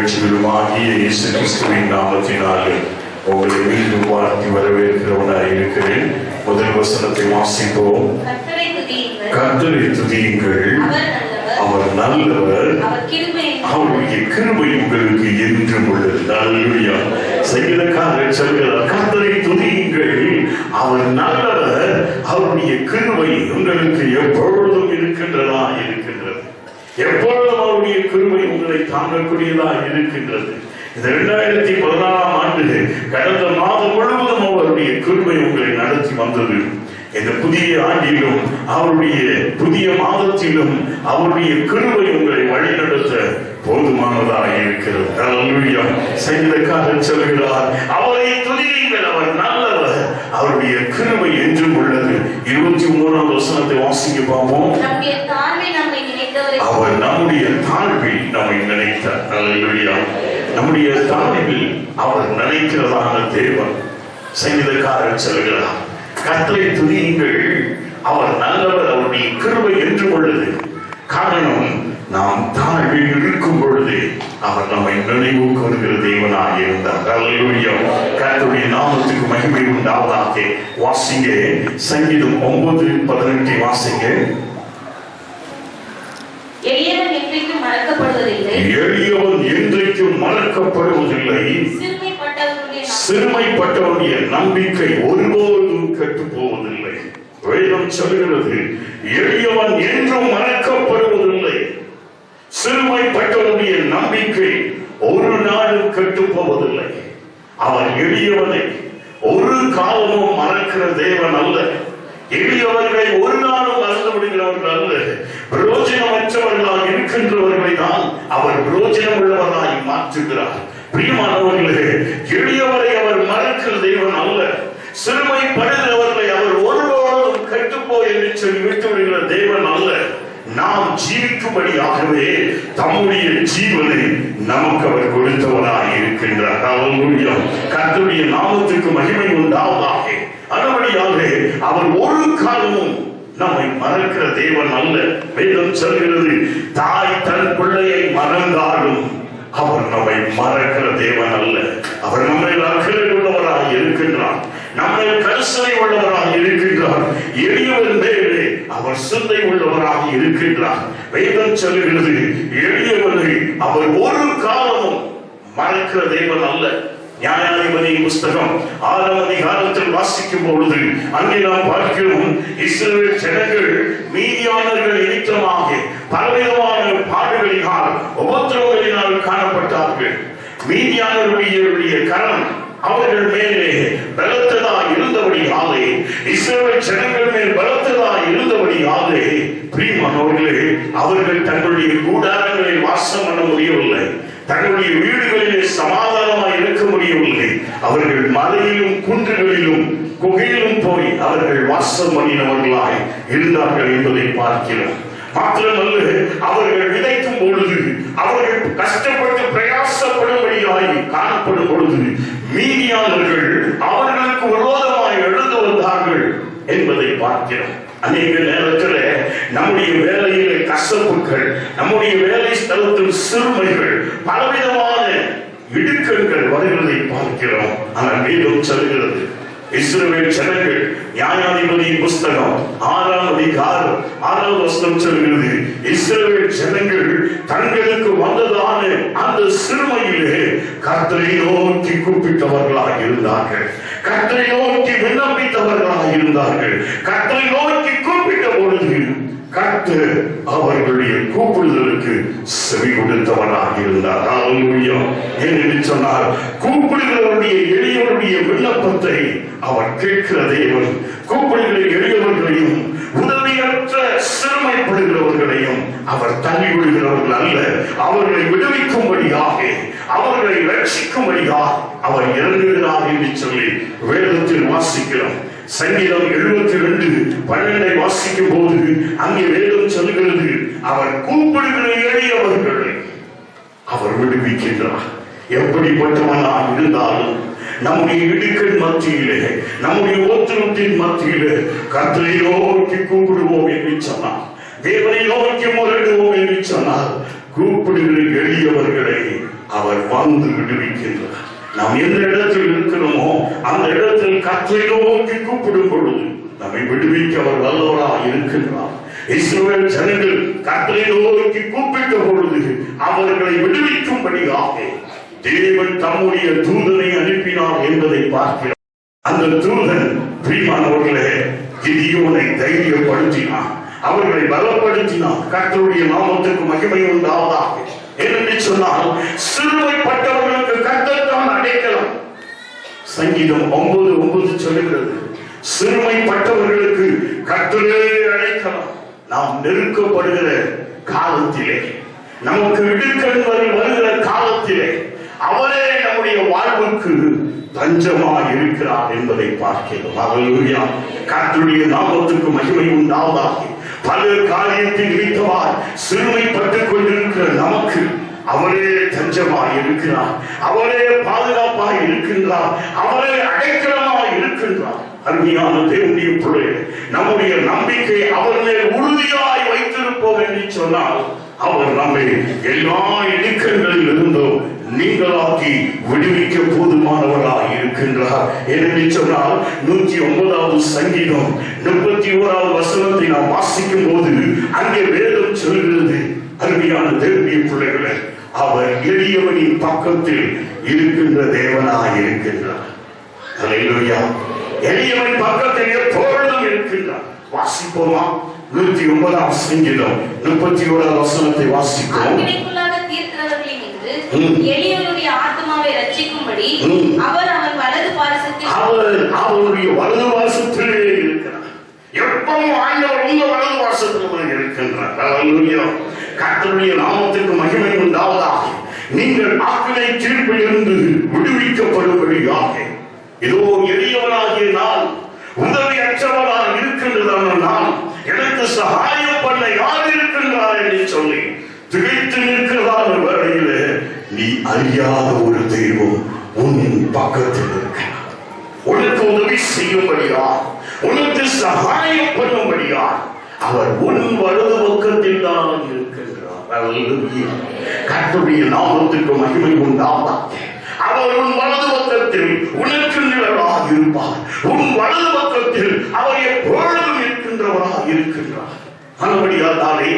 ரட்சிகருமாகிய இயேசு கிறிஸ்துவின் நாமத்தினாலே உங்களை மீண்டும் வாழ்த்தி வரவேற்கிறவனாய் இருக்கிறேன் முதல் வசனத்தை வாசிப்போம். கர்த்தரை துதியுங்கள். அவர் நல்லவர். அவருடைய கிருபை உங்களுக்கு என்றும் உள்ளது. அல்லேலூயா சங்கீதக்காரர் சொல்கிறார் கர்த்தரை துதியுங்கள். அவர் நல்லவர். அவருடைய கிருபை உங்களுக்கு எப்பொழுதும் இருக்கின்றதா? இருக்கின்றது. எப்பொழுதும் அவருடைய கிருமை உங்களை தாங்கக்கூடியதா இருக்கின்றது. இந்த இரண்டாயிரத்தி பதினாறாம் ஆண்டு கடந்த மாதம் முழுவதும் அவருடைய கிருமை உங்களை நடத்தி வந்தது. இந்த புதிய ஆண்டிலும் அவருடைய புதிய மாதத்திலும் அவருடைய கிருபை உங்களை வழிநடத்த போதுமானதாக இருக்கிறது. அல்லேலூயா சங்கீதக்காரர் சொல்கிறார் அவரை துதியுங்கள் அவர் நல்லவர். அவருடைய கிருபை என்றும் உள்ளது. இருபத்தி மூணாம் வசனத்தை வாசிக்க பார்ப்போம். அவர் நம்முடைய தாழ்வில் நம்மை நினைத்தார் அல்லேலூயா நம்முடைய தாழ்வில் அவர் நினைக்கிறதான தேவன் சங்கீதக்காரர் சொல்கிறார் கத்தலை துதியுங்கள். அவர் நல்லவர் அவருடைய கருவை என்று உள்ளது காரணம் நாம் தாழ்வில் இருக்கும் பொழுது அவர் நம்மை நினைவு கூறுகிற தேவனாக இருந்தார். அல்லேலூயா கர்த்தருடைய நாமத்துக்கு மகிமை உண்டாவதாக வாசிங்க. சங்கீதம் ஒன்பது பதினெட்டை வாசிங்க. எளியவன் என்றைக்கும் மறக்கப்படுவதில்லை. எளியவன் என்றைக்கும் மறக்கப்படுவதில்லை. சிறுமைப்பட்டவனுடைய நம்பிக்கை. ஒருபோதும் கெட்டு போவதில்லை வேதம் சொல்கிறது எளியவன் என்றும் மறக்கப்படுவதில்லை. சிறுமைப்பட்டவனுடைய நம்பிக்கை ஒரு நாளும் கெட்டு போவதில்லை அவன் எளியவனை ஒரு காலமும் மறக்கிற தேவன் அல்ல. எளியவர்களை ஒரு நாளும் மறந்து விடுகிறவர்கள் அல்ல பிரயோஜனமற்றவர்களாக இருக்கின்றவர்களை தான் அவர் பிரயோஜனம் உள்ளவர்களாய் மாற்றுகிறார். பிரியமானவர்களே எளியவரை அவர் மறக்கிற தெய்வம் அல்ல. சிறுமைப்படுகிறவர்களை அவர் ஒருபோதும் கெட்டுப்போ என்று சொல்லி விட்டு விடுகிற தேவன் அல்ல. நாம் ஜீவிக்கும்படியாகவே தம்முடைய ஜீவனை நமக்கு அவர் கொடுத்தவராய் இருக்கின்றார். அல்லேலூயா கர்த்தருடைய நாமத்துக்கு மகிமை உண்டாவதாக. அதபடியாக அவர் ஒரு காலமும் நம்மை மறக்கிற தேவன் அல்ல. வேதம் சொல்கிறது தாய் தன் பிள்ளையை மறந்தாலும் அவர் நம்மை மறக்கிற தேவன் அல்ல. அவர் நம்மை அக்கறை உள்ளவராக இருக்கின்றார். நம்மை கரிசனை உள்ளவராக இருக்கின்றார். எளியவன் மேலே அவர் சிந்தை உள்ளவராக இருக்கின்றார். வேதம் சொல்கிறது எளியவனை அவர் ஒரு காலமும் மறக்கிற தேவன் அல்ல. நியாயாதிபதி புஸ்தகம் ஆறாம் அதிகாரத்தில் வாசிக்கும் பொழுது அங்கே நாம் பார்க்கிறோம் இஸ்ரேல் ஜனங்கள் மீதியானவர்கள் நிமித்தமாக பலவிதமான பாடுகளினால் உபத்திரவங்களினால் காணப்பட்டார்கள். மீதியானவர்களுடைய கரம் அவர்கள் மேலே பலத்ததா இருந்தபடியாலே இஸ்ரேல் ஜனங்கள் மேல் பலத்ததா இருந்தபடியாலே பிரியமானவர்களே அவர்கள் தங்களுடைய கூடாரங்களில் வாசம் பண்ண முடியவில்லை. தங்களுடைய வீடுகளிலே சமாதானமாய் இருக்க முடியவில்லை. அவர்கள் மலையிலும் குன்றுகளிலும் குகையிலும் போய் அவர்கள் வாசம் பண்ணினவர்களாய் இருந்தார்கள் என்பதை பார்க்கிறோம். மாத்திரமல்ல அவர்கள் விதைக்கும் பொழுது அவர்கள் கஷ்டப்பட்டு பிரயாசப்படும்படியாய் காணப்படும் பொழுது மீதியானவர்கள் அவர்களுக்கு விரோதமாய் எழுந்து வந்தார்கள். என்பதை பார்க்கிறோம். அநேக நேரத்தில் நம்முடைய வேலையில கசப்புகள் நம்முடைய வேலை ஸ்தலத்தில் சிறுமைகள் பலவிதமான இடுக்கங்கள் வருகிறதை பார்க்கிறோம். ஆனால் வேதம் சொல்கிறது இஸ்ரவேல் ஜனங்கள் நியாயாதிபதி புஸ்தகம் ஆறாம் அதிகாரம் ஆறாம் வசனம் சொல்கிறது இஸ்ரவேல் ஜனங்கள் தங்களுக்கு வந்ததான அந்த சிறுமையிலே கர்த்தரை நோக்கி கூப்பிட்டவர்களாக இருந்தார்கள். கர்த்தரை இருந்தார்கள். கத்தை நோக்கி கூப்பிட்ட பொழுது கத்து அவர்களுடைய கூப்பிடுதலுக்கு செவி கொடுத்தவனாக இருந்தார். ஹalleluya. என்று சொன்னார் கூப்பிடுகிறவருடைய எளியவருடைய விண்ணப்பத்தை அவர் கேட்கிற தேவன் கூப்பிடுகிற எளியவர்களையும் உதவியற்ற சிறுமைப்படுகிறவர்களையும் அவர் தள்ளிவிடுகிறவர்கள் அல்ல. அவர்களை விடுவிக்கும்படியாக அவர்களை ரட்சிக்கும்படியாக அவர் இறங்குகிறார் என்று சொல்லி வேதத்தில் வாசிக்கிறோம். சங்கீதம் எழுபத்தி ரெண்டு பன்னெண்டை வாசிக்கும் போது அங்கே வேதம் சொல்கிறது அவர் கூப்பிடுகிற எளியவர்களை அவர் விடுவிக்கின்றார். எப்படிப்பட்டவனாக இருந்தாலும் நம்முடைய இடுக்கள் மத்தியிலே நம்முடைய ஒத்துழைப்பின் மத்தியிலே கர்த்தரை நோக்கி கூப்பிடுவோம் என்று சொன்னார். தேவனை நோக்கி முறையிடுவோம் என்று சொன்னார். கூப்பிடுகிற எளியவர்களை அவர் வந்து விடுவிக்கின்றார். நாம் எந்த இடத்தில் இருக்கிறோமோ அந்த இடத்தில் கற்றை நோக்கி கூப்பிடும் பொழுது நம்மை விடுவிக்க அவர் வல்லவராக இருக்கின்றார். இஸ்ரவேல் ஜனங்கள் கற்றை நோக்கி கூப்பிட்ட பொழுது அவர்களை விடுவிக்கும்படியாக தேவன் தம்முடைய தூதனை அனுப்பினார் என்பதை பார்க்கிறார் அந்த தூதன் பிரிமானவர்களே கிதியோனை தைரியப்படுத்தினான் அவர்களை பலப்படுத்தினான் கர்த்தருடைய நாமத்திற்கு மகிமை உண்டாவதாக. என்று சொன்னால் சிறுமைப்பட்டவர்களுக்கு கர்த்தத்தான் அடைக்கலாம். சங்கீதம் ஒன்பது ஒன்பது சொல்லுகிறது. சிறுமைப்பட்டவர்களுக்கு கர்த்தரே அடைக்கலாம். நாம் நெருக்கப்படுகிற காலத்திலே நமக்கு இடுக்கண் வரை வருகிற காலத்திலே அவரே நம்முடைய வாழ்வுக்கு தஞ்சமா இருக்கிறார் என்பதை பார்க்கிறோம். கத்துடைய நாமத்துக்கு மகிமை உண்டாவதாக. பல காரியத்தில் நிமித்தமாய் சிறுமைப்பட்டுக் கொண்டிருக்கிற நமக்கு அவரே தஞ்சமாய் இருக்கிறார். அவரே பாதுகாப்பாய் இருக்கின்றார். அவரே அடைக்கலமாய் இருக்கின்றார். அருமையான தேவனுடைய பிள்ளை நம்முடைய நம்பிக்கை அவர் மேல் உறுதியாய் வைத்திருப்போம் என்று சொன்னால் அவர் நம்மை எல்லா இடுக்கங்களில் இருந்தும் நீங்களாக்கி விடுவிக்க போதுமானவராக இருக்கின்றார். என்று சொன்னால் நூற்றி ஒன்பதாவது சங்கீதம் முப்பத்தி ஓராவது வசனத்தை நாம் வாசிக்கும் போது அங்கே வேதம் சொல்கிறது. அருமையான தேவிய பிள்ளைகளை அவர் எளியவனின் பக்கத்தில் இருக்கின்ற தேவனாக இருக்கின்றார். எளியவன் பக்கத்தில் எப்பொழுதும் இருக்கின்றார். வாசிப்போமா? நூத்தி ஒன்பதாம் சங்கீதம் முப்பத்தி ஓராவது வசனத்தை வாசிப்போம். எளியவனுடைய ஆத்மாவை ரட்சிக்கும்படி. அவர் அவன் வலது பாரசத்தில் அவர் அவருடைய வலது வாசத்திலே இருக்கிறார். எப்பவும் ஆண்டவர் உங்க வலது வாசத்தில் இருக்கின்றார். அல்லேலூயா கர்த்தருடைய நாமத்துக்கு மகிமை உண்டாவதாக. நீங்கள் ஆக்கினை தீர்ப்பில் இருந்து விடுவிக்கப்படும்படியாக. இதோ எளியவனாகிய நான் உதவி அற்றவனாக இருக்கின்றதான நான் எனக்கு சகாயம் பண்ண யார் இருக்கின்றார் என்று சொல்லி திகைத்து நிற்கிறதான வேளையிலே நீ அறியாத ஒரு தெய்வம் உன் பக்கத்தில் இருக்கிறார். உனக்கு உதவி செய்யும்படியா? உனக்கு சகாயம் பண்ணும்படியா அவர் உன் வலது பக்கத்தில் தான் இருக்கின்றார் அல்லேலூயா. நாமத்திற்கு மகிமை உண்டாவதாக. அவர் உன் வலது பக்கத்தில் உனக்கு நிழலாக இருப்பார். உன் வலது பக்கத்தில் அவர் எப்பொழுதும் இருக்கின்றவராக இருக்கின்றார். மறுபடியால் தானே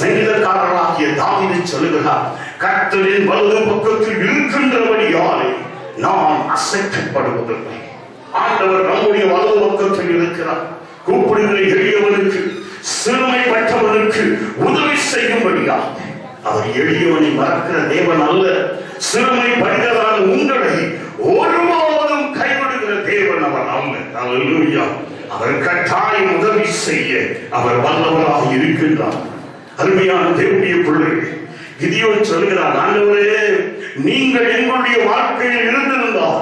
சங்கீதக்காரனாகிய தாவிதை சொல்லுகிறார் கர்த்தரின் வலது பக்கத்தில் இருக்கின்றபடியாலே நாம் அசைக்கப்படுவதில்லை. ஆண்டவர் நம்முடைய வலது பக்கத்தில் இருக்கிறார். கூப்பிடுகிற எளியவனுக்கு சிறுமைப்பட்டவனுக்கு உதவி செய்யும்படியா அவர் எளியவனை மறக்கிற தேவன் அல்ல. சிறுமைப்படுகிறதான உங்களை ஒருபோதும் கைவிடுகிற தேவன் அவர் அல்ல. அவர் கட்டாயம் உதவி செய்ய அவர் வல்லவராக இருக்கின்றார். அருமையான தேவனுடைய பிள்ளைகள் கிதியோன் சொல்கிறார் ஆண்டவரே நீங்கள் எங்களுடைய வாழ்க்கையில் இருந்திருந்தால்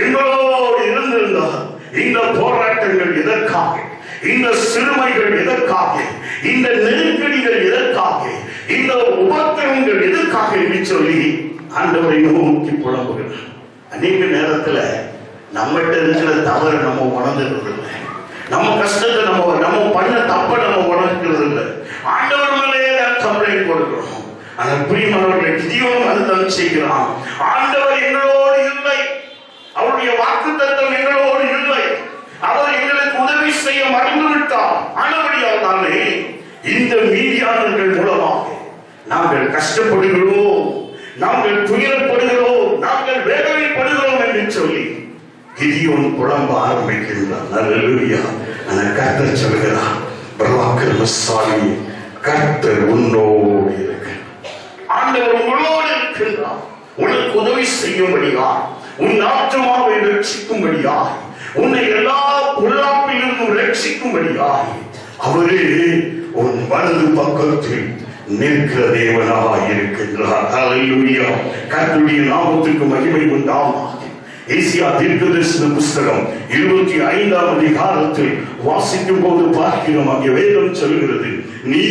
எங்களோடு இருந்திருந்தால் இந்த போராட்டங்கள் எதற்காக இந்த சிறுமைகள் எதற்காக இந்த நெருக்கடிகள் எதற்காக இந்த உபத்திரங்கள் எதற்காக என்று சொல்லி ஆண்டவரை நோக்கி புலம்புகிறார். அநேக நேரத்துல நம்மகிட்ட இருக்கிற தவறு நம்ம உணர்ந்துறது இல்லை நம்ம கஷ்டத்தை நம்ம நம்ம பண்ண தப்ப நம்ம உணர்கிறது இல்லை ஆண்டவர் மேலேயே தான் கம்ப்ளைண்ட் கொடுக்கிறோம் ஆனால் பிரியமானவர்களை கிதியோனும் அதுதான் செய்கிறான் ஆண்டவர் எங்களோடு இல்லை. அவருடைய வாக்கு தத்துவம் எங்களோடு இல்லை. அவர் எங்களுக்கு உதவி செய்ய மறந்து விட்டார் ஆனபடியால் தானே இந்த மீதியாளர்கள் மூலமாக நாங்கள் கஷ்டப்படுகிறோம். நாங்கள் துயரப்படுகிறோம். நாங்கள் வேதனைப்படுகிறோம் என்று சொல்லி கிதியோன் புலம்ப ஆரம்பிக்கின்றான் அல்லேலூயா அந்த கர்த்தர் சொல்கிறார் பிரவாக்கிரமசாலி கர்த்தர் உன்னோடு இருக்கிறார். ஆண்டவர் உங்களோடு இருக்கின்றார் உனக்கு உதவி செய்யும்படியா உன் ஆத்மாவை ரட்சிக்கும்படியா உன்னை எல்லா பொல்லாப்பிலிருந்தும் ரட்சிக்கும்படியா அவரே உன் வலது பக்கத்தில் நிற்கிற தேவனாக இருக்கின்றார். அல்லேலூயா கர்த்தருடைய நாமத்துக்கு மகிமை உண்டாமா? ஏசியா தீர்க்கதரிசன புஸ்தகம் இருபத்தி ஐந்தாம் அதிகாரத்தில் வாசிக்கும் போது பார்க்கிறோம். அங்கே வேதம் சொல்கிறது நீ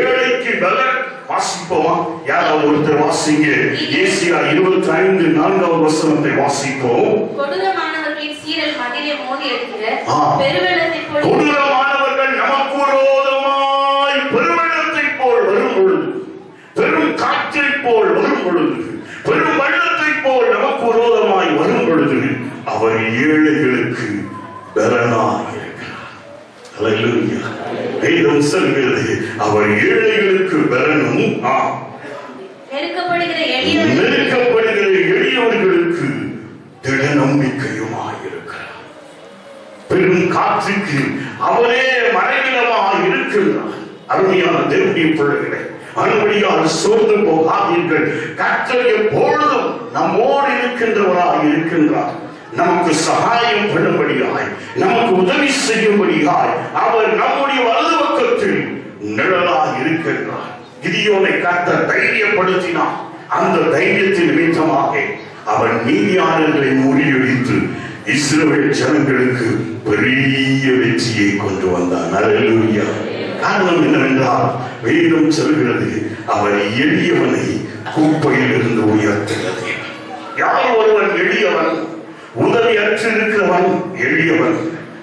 ஏழைக்கு பலன் வாசிப்போமா? யாராவது ஒருத்தர் வாசிங்க. ஏசியா இருபத்தி ஐந்து நான்காவது வசனத்தை வாசிப்போம். கொடூரமானவர்கள் நமக்கு விரோதமாய் பெருவெள்ளத்தைப் போல் வரும் பொழுது பெரும் காற்று போல் வரும் பொழுது பெரும் வெள்ளத்தை போல் நமக்கு விரோதமாய் வரும் பொழுது அவர் ஏழைகளுக்கு இருக்கிறார் அல்லேலூயா. வேதம் சொல்கிறது அவர் ஏழைகளுக்கு பலனும் ஆ. நெருக்கப்படுகிற எளியவர்களுக்கு திட நம்பிக்கையுமாய் இருக்கிறார் பெரும் காற்றுக்கு அவரே மறைவிடமாய் இருக்கின்றார் அருமையான தேவனுடைய பிள்ளைகளை மறுபடியால் சோர்ந்து போகாதீர்கள். கர்த்தர் எப்பொழுதும் நம்மோடு இருக்கின்றவராய் இருக்கின்றார். நமக்கு சகாயம் பண்ணும்படியாய் நமக்கு உதவி செய்யும்படியாய் அவர் நம்முடைய வலது பக்கத்தில் நிழலாய் இருக்கின்றார். கிதியோனை காத்த தைரியப்படுத்தினார். அந்த தைரியத்தின் நிமித்தமாக அவன் நீதியாளர்களை முறியடித்து இஸ்ரவேல் ஜனங்களுக்கு பெரிய வெற்றியை கொண்டு வந்தார். அல்லேலூயா காரணம் என்னவென்றால் வேதம் சொல்கிறது அவர் எளியவனை குப்பையில் இருந்து உயர்த்துகிறது யார் ஒருவன் எளியவன்? உதவி இருக்கிறவன் எளியவன்.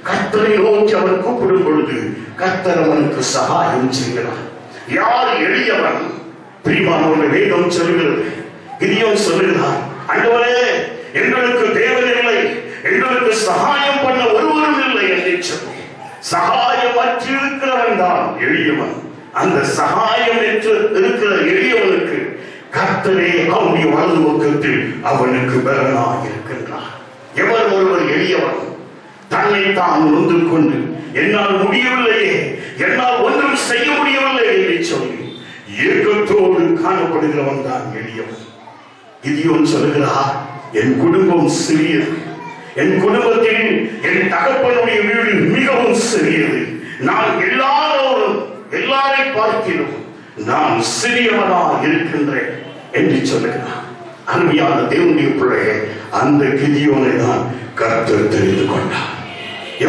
கத்தரை நோக்கி அவன் கூப்பிடும் பொழுது கத்தர் அவனுக்கு சகாயம் செய்கிறார். யார் எளியவன்? பிரிமானவர்கள் வேதம் சொல்கிறது. கிரியம் சொல்லுகிறார் அண்டவரே எங்களுக்கு தேவன் இல்லை எங்களுக்கு சகாயம் பண்ண ஒருவரும் இல்லை என்று சொல்லி. சகாயம் அற்றிருக்கிறவன் தான் எளியவன். அந்த சகாயம் என்று இருக்கிற எளியவனுக்கு கர்த்தரே அவனுடைய வலது பக்கத்தில் அவனுக்கு பலனாக இருக்கின்றார் எவர் ஒருவர் எளியவன்? தன்னை தான் நொந்து கொண்டு என்னால் முடியவில்லையே என்னால் ஒன்றும் செய்ய முடியவில்லை என்று சொல்லி ஏக்கத்தோடு காணப்படுகிறவன் தான் எளியவன். கிதியோன் சொல்லுகிறார் என் குடும்பம் சிறியது. என் குடும்பத்தில் என் தகப்பனுடைய வீடு மிகவும் சிறியது. நான் எல்லாரோடும் எல்லாரை பார்க்கிறோம் நான் சிறியவனாக இருக்கின்றேன் என்று சொல்லுகிறான். அருமையான தேவனுடைய பிள்ளையை அந்த கிதியோனை தான் கர்த்தர் தெரிந்து கொண்டார்.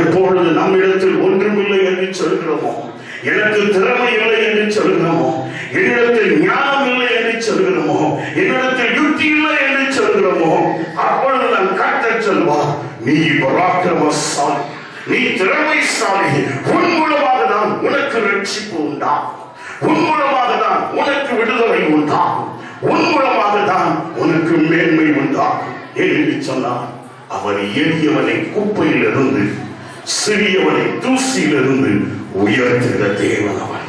எப்பொழுது நம்மிடத்தில் ஒன்றுமில்லை என்று சொல்கிறோமோ எனக்கு திறமை இல்லை என்று சொல்கிறோமோ என்னிடத்தில் ஞானம் இல்லை என்று சொல்கிறோமோ என்னிடத்தில் யுக்தி இல்லை என்று சொல்கிறோமோ அப்பொழுது நான் கர்த்தர் சொல்வார் நீ பராக்கிரமசாலி நீ திறமைசாலி உன் மூலமாக தான் உனக்கு ரட்சிப்பு உண்டாகும். உன் மூலமாக தான் உனக்கு விடுதலை உண்டாகும். உன் மூலமாக தான் உனக்கு மேன்மை உண்டாகும் என்று சொன்னார் அவர் எளியவனை குப்பையிலிருந்து சிறியவனை தூசியிலிருந்து உயர்த்துகிற தேவன் அவன்.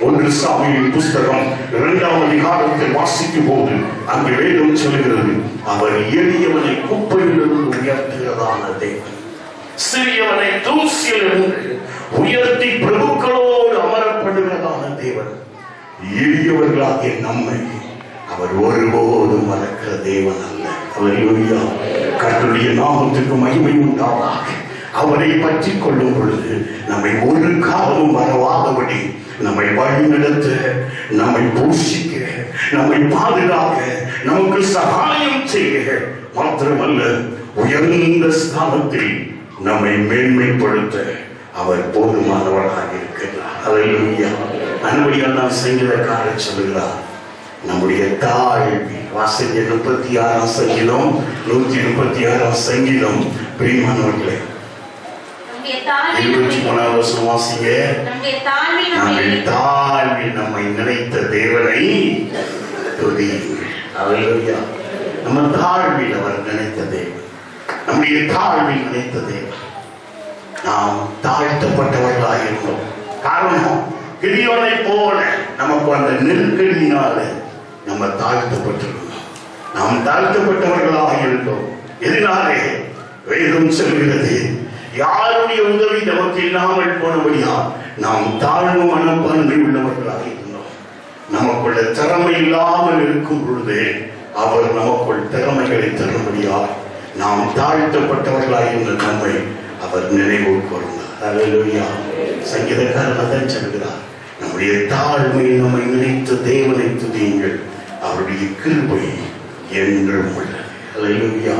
ஒன்று சாமியின் புஸ்தகம் இரண்டாம் அதிகாரத்தை வாசிக்கும் போது அங்கு வேதம் சொல்கிறது அவர் எளியவனை குப்பையிலிருந்து உயர்த்துகிறதான தேவன். சிறியவனை தூசியிலிருந்து உயர்த்தி பிரபுக்களோடு அமரப்படுகிறதான தேவன். எளியவர்களாகிய நம்மை அவர் ஒருபோதும் மறக்கிற தேவன் அல்ல. அல்லேலூயா கர்த்தருடைய நாமத்துக்கு மகிமை உண்டாவதாக. அவரை பற்றி கொள்ளும் பொழுது நம்மை ஒரு காலமும் மறவாதபடி நம்மை வழிநடத்த நம்மை போஷிக்க நம்மை பாதுகாக்க நமக்கு சகாயம் செய்ய மாத்திரமல்ல உயர்ந்த ஸ்தானத்தில் நம்மை மேன்மைப்படுத்த அவர் போதுமானவராக இருக்கிறார் அல்லேலூயா அன்படியால் நான் செய்கிற காரை சொல்கிறார் நம்முடைய தாழ்வி வாசல்ய முப்பத்தி ஆறாம் சங்கீதம் நூத்தி முப்பத்தி ஆறாம் சங்கீதம். பிரியமானவர்களே இருபத்தி மூணாவது வருஷம் வாசிங்க. நம்முடைய தாழ்வில் நம்மை நினைத்த தேவனை துதியுங்கள் அல்லேலூயா நம்ம தாழ்வில் அவர் நினைத்த தேவன். நம்முடைய தாழ்வில் நினைத்த தேவன். நாம் தாழ்த்தப்பட்டவர்களாக இருந்தோம் காரணம் கிரியோனை போல நமக்கு அந்த நெருக்கடியினால நம்ம தாழ்த்தப்பட்டிருக்கிறோம். நாம் தாழ்த்தப்பட்டவர்களாக இருந்தோம். எதனாலே வேதம் சொல்கிறது. யாருடைய உதவி நமக்கு இல்லாமல் போனபடியா நாம் தாழ்வு மனப்பான்மை உள்ளவர்களாக இருந்தோம். நமக்குள்ள திறமை இல்லாமல் இருக்கும் பொழுது அவர் நமக்குள் திறமைகளை தரும்படியார் நாம் தாழ்த்தப்பட்டவர்களாக இருந்த நம்மை அவர் நினைவு கூர்ந்தார். சங்கீதக்காரன் அதான் சொல்கிறார். நம்முடைய தாழ்மை நம்மை நினைத்து தேவனை துதியுங்கள். அவருடைய கிருபை என்றும் உள்ளது. அல்லேலூயா